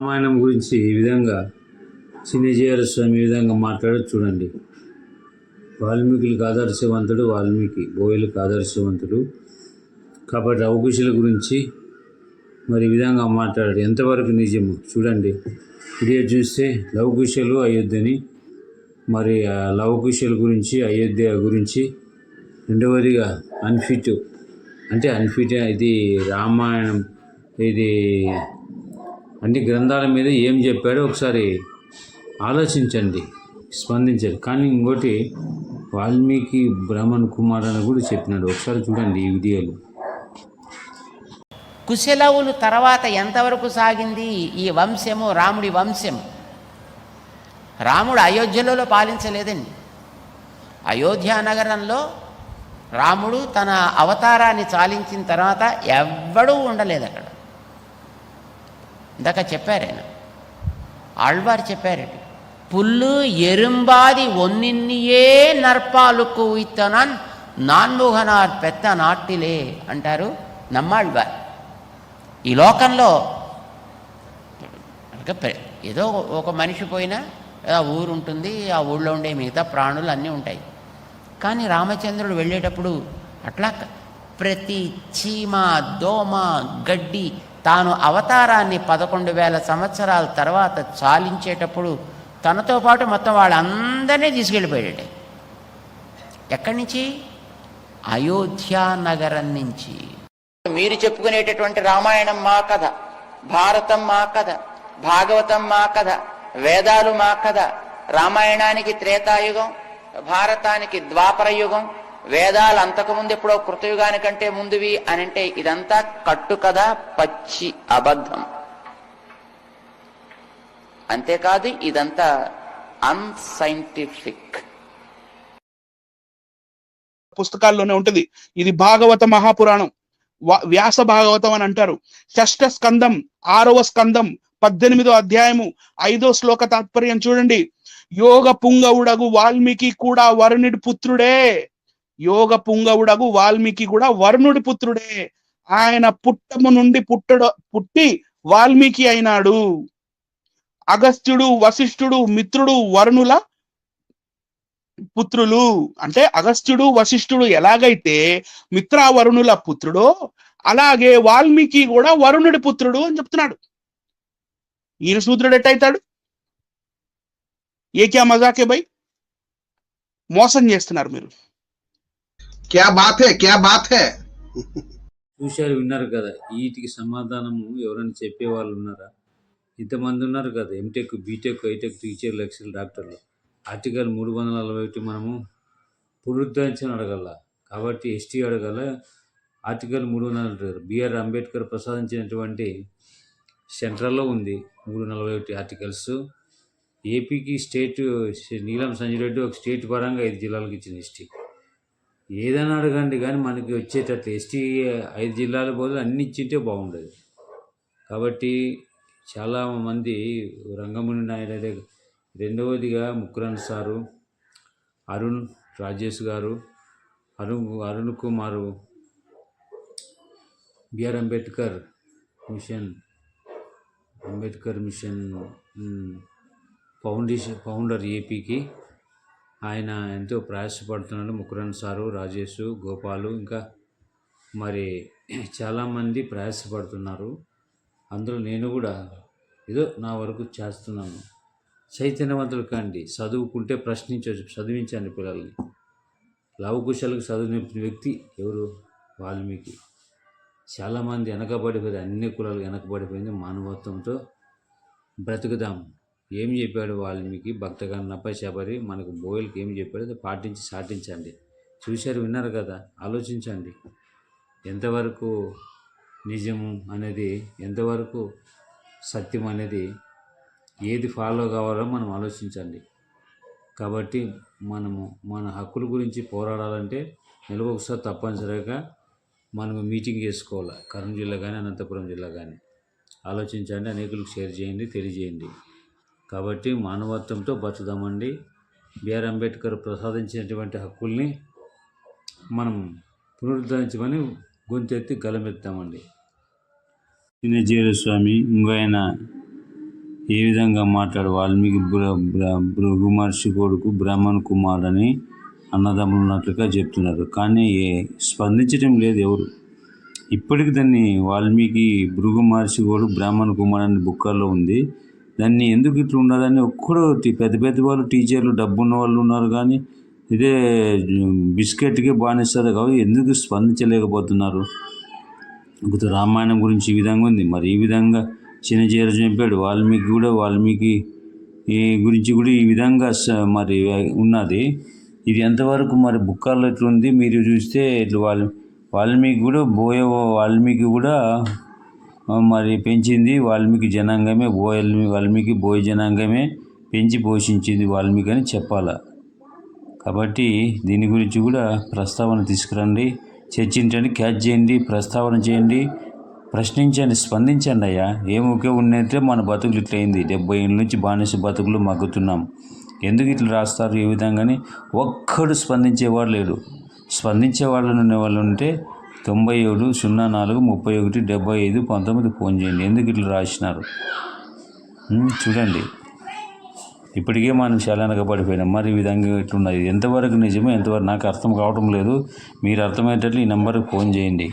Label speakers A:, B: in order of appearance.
A: రామాయణం గురించి ఈ విధంగా చిన్నజీయర స్వామి ఈ విధంగా మాట్లాడో చూడండి. వాల్మీకులకు ఆదర్శవంతుడు వాల్మీకి బోయలకు ఆదర్శవంతుడు. కాబట్టి అవకుశల గురించి మరి ఈ విధంగా మాట్లాడాడు ఎంతవరకు నిజము? చూడండి. వీడియో చూస్తే లవకుశలు అయోధ్యని మరి లవకుశల గురించి అయోధ్య గురించి రెండవదిగా అన్ఫిట్ అంటే అన్ఫిట్ ఇది రామాయణం ఇది అన్ని గ్రంథాల మీద ఏం చెప్పాడో ఒకసారి ఆలోచించండి స్పందించండి. కానీ ఇంకోటి వాల్మీకి బ్రహ్మణ్ కుమార్ అని కూడా చెప్పినాడు. ఒకసారి చూడండి ఈ వీడియోలు.
B: కుశలవులు తర్వాత ఎంతవరకు సాగింది? ఈ వంశము రాముడి వంశం రాముడు అయోధ్యలో పాలించలేదండి. అయోధ్య నగరంలో రాముడు తన అవతారాన్ని చాలించిన తర్వాత ఎవ్వడూ ఉండలేదు అక్కడ ఇందాక చెప్పారు ఆయన ఆళ్వారు చెప్పారండి పుల్లు ఎరుంబాది ఒన్నిన్నియే నర్పాలుకు ఇత్తనాన్ నాన్ముఖనార్ పెద్ద నాట్టిలే అంటారు నమ్మాళ్వారు. ఈ లోకంలో ఏదో ఒక మనిషి పోయినా ఆ ఊరు ఉంటుంది ఆ ఊళ్ళో ఉండే మిగతా ప్రాణులు అన్నీ ఉంటాయి. కానీ రామచంద్రుడు వెళ్ళేటప్పుడు అట్లా ప్రతి చీమ దోమ గడ్డి తాను అవతారాన్ని పదకొండు వేల సంవత్సరాల తర్వాత చాలించేటప్పుడు తనతో పాటు మొత్తం వాళ్ళందరినీ తీసుకెళ్ళిపోయాడు ఎక్కడి నుంచి? అయోధ్య నగరం నుంచి. మీరు చెప్పుకునేటటువంటి రామాయణం మా కథ భారతం మా కథ భాగవతం మా కథ వేదాలు మా కథ రామాయణానికి త్రేతాయుగం భారతానికి ద్వాపర యుగం వేదాలు అంతకుముందు ఎప్పుడో కృతయుగానికంటే ముందువి అని అంటే ఇదంతా కట్టుకథ పచ్చి అబద్ధం. అంతేకాదు ఇదంతా అన్సైంటిఫిక్
C: పుస్తకాల్లోనే ఉంటుంది. ఇది భాగవత మహాపురాణం. వ్యాస భాగవతం అని అంటారు. షష్ఠ స్కందం ఆరవ స్కందం పద్దెనిమిదో అధ్యాయము ఐదో శ్లోక తాత్పర్యం చూడండి. యోగ పుంగవుడగు వాల్మీకి కూడా వరుణుడి పుత్రుడే. యోగ పుంగవుడగు వాల్మీకి కూడా వరుణుడి పుత్రుడే. ఆయన పుట్టము నుండి పుట్టడ పుట్టి వాల్మీకి అయినాడు. అగస్త్యుడు వశిష్ఠుడు మిత్రుడు వరుణుల పుత్రులు. అంటే అగస్త్యుడు వశిష్ఠుడు ఎలాగైతే మిత్రావరుణుల పుత్రుడో అలాగే వాల్మీకి కూడా వరుణుడి పుత్రుడు అని చెప్తున్నాడు. ఈయన శూద్రుడు ఎట్టయితాడు? AK మజాకే by? మోసం చేస్తున్నారు మీరు.
D: క్యా బాత్ హే క్యా బాత్ హే
A: చూశారు విన్నారు కదా. వీటికి సమాధానము ఎవరైనా చెప్పే వాళ్ళు ఉన్నారా? ఇంతమంది ఉన్నారు కదా. ఎంటెక్ బీటెక్ ఐటెక్ టీచర్లు ఎక్సెల్ డాక్టర్లు ఆర్టికల్ మూడు వందల నలభై ఒకటి మనము పునరుద్ధరించని అడగల. కాబట్టి ఎస్టీ అడగల. ఆర్టికల్ మూడు వందల నలభై బిఆర్ అంబేద్కర్ ప్రసాదించినటువంటి సెంట్రల్లో ఉంది మూడు నలభై ఒకటి ఆర్టికల్స్. ఏపీకి స్టేట్ నీలం సంజయ్ రెడ్డి ఒక స్టేట్ పరంగా ఐదు జిల్లాలకు ఇచ్చిన ఎస్టీ ఏదైనా అడగండి కానీ మనకి వచ్చేటట్లు ఎస్టీ ఐదు జిల్లాల బదులు అన్ని ఇచ్చింటే బాగుండేది. కాబట్టి చాలా మంది రంగముని నాయుడు రెండవదిగా ముక్కురన్ సారు అరుణ్ రాజేష్ గారు Arun Arun Kumar BR Ambedkar mission Ambedkar mission foundation founder ఏపీకి ఆయన ఎంతో ప్రయాసపడుతున్నాడు. ముకురన్ సారు రాజేష్ గోపాలు ఇంకా మరి చాలామంది ప్రయాసపడుతున్నారు. అందులో నేను కూడా ఏదో నా వరకు చేస్తున్నాను. చైతన్యవంతులు కండి. చదువుకుంటే ప్రశ్నించవచ్చు. చదివించండి పిల్లల్ని. లవకుశలకు చదువు నేర్పిన వ్యక్తి ఎవరు? వాల్మీకి. చాలామంది వెనకబడిపోయింది అన్ని కులాలు వెనకబడిపోయింది మానవత్వంతో. బ్రతుకుదాం. ఏం చెప్పాడు వాల్మీకి భక్తగన్నపై శబరి మనకు బోయలకి ఏం చెప్పాడు? అది పాటించి సాటించండి చూశారు విన్నారు కదా? ఆలోచించండి. ఎంతవరకు నిజము అనేది ఎంతవరకు సత్యం అనేది ఏది ఫాలో కావాలో మనం ఆలోచించండి. కాబట్టి మనము మన హక్కుల గురించి పోరాడాలంటే నెలకు ఒకసారి తప్పనిసరిగా మనము మీటింగ్ చేసుకోవాలి. కర్నూలు జిల్లా కానీ అనంతపురం జిల్లా కానీ ఆలోచించండి అనేకులకు షేర్ చేయండి తెలియజేయండి. కాబట్టి మానవత్వంతో బతుకుదామండి. బిఆర్ అంబేద్కర్ ప్రసాదించినటువంటి హక్కుల్ని మనం పునరుద్ధరించమని గొంతెత్తి గలమెత్తామండి చిన్నజీవుల స్వామి ఇంకో ఏ విధంగా మాట్లాడు వాల్మీకి బ్ర బ్ర- భృగు మహర్షి కొడుకు బ్రాహ్మణ్ కుమార్ అని అన్నదమ్ములు ఉన్నట్లుగా చెప్తున్నారు. కానీ ఏ- స్పందించడం లేదు ఎవరు. ఇప్పటికి దాన్ని వాల్మీకి భృగు మహర్షి కొడుకు బ్రాహ్మణ్ కుమార్ అనే బుక్కల్లో ఉంది. దాన్ని ఎందుకు ఇట్లా ఉండదని ఒక్కడు పెద్ద పెద్ద వాళ్ళు టీచర్లు డబ్బున్న వాళ్ళు ఉన్నారు కానీ ఇదే బిస్కెట్కే బానిస్తారు కాబట్టి ఎందుకు స్పందించలేకపోతున్నారు? ఇంకొక రామాయణం గురించి ఈ విధంగా ఉంది. మరి ఈ విధంగా చిన్నజీర చెప్పాడు వాల్మీకి కూడా వాల్మీకి ఈ గురించి కూడా ఈ విధంగా మరి ఉన్నది. ఇది ఎంతవరకు మరి బుక్కాల్లో ఎట్లుంది మీరు చూస్తే ఇట్లా వాల్ వాల్మీకి కూడా బోయే వాల్మీకి కూడా మరి పెంచింది వాల్మీకి జనాంగమే బోయల్మి వాల్మీకి బోయ జనాంగమే పెంచి పోషించింది వాల్మీకి అని చెప్పాలా. కాబట్టి దీని గురించి కూడా ప్రస్తావన తీసుకురండి చర్చించండి క్యాచ్ చేయండి ప్రస్తావన చేయండి ప్రశ్నించండి స్పందించండి అయ్యా. ఏం ఒకే ఉన్నట్టే మన బతుకులు ఇట్లయింది డెబ్బై ఏళ్ళ నుంచి బానిస బతుకులు మగ్గుతున్నాం. ఎందుకు ఇట్లా రాస్తారు ఈ విధంగాని? ఒక్కడు స్పందించేవాడు లేడు. స్పందించే వాళ్ళు ఉండే వాళ్ళు ఉంటే తొంభై ఏడు సున్నా నాలుగు ముప్పై ఒకటి డెబ్బై ఐదు పంతొమ్మిది ఫోన్ చేయండి. ఎందుకు ఇట్లా రాసినారు? చూడండి. ఇప్పటికే మనం చాలా పడిపోయినాం మరి ఈ విధంగా ఇట్లున్నది? ఎంతవరకు నిజమో ఎంతవరకు నాకు అర్థం కావటం లేదు. మీరు అర్థమయ్యేటట్లు ఈ నెంబర్కి ఫోన్ చేయండి.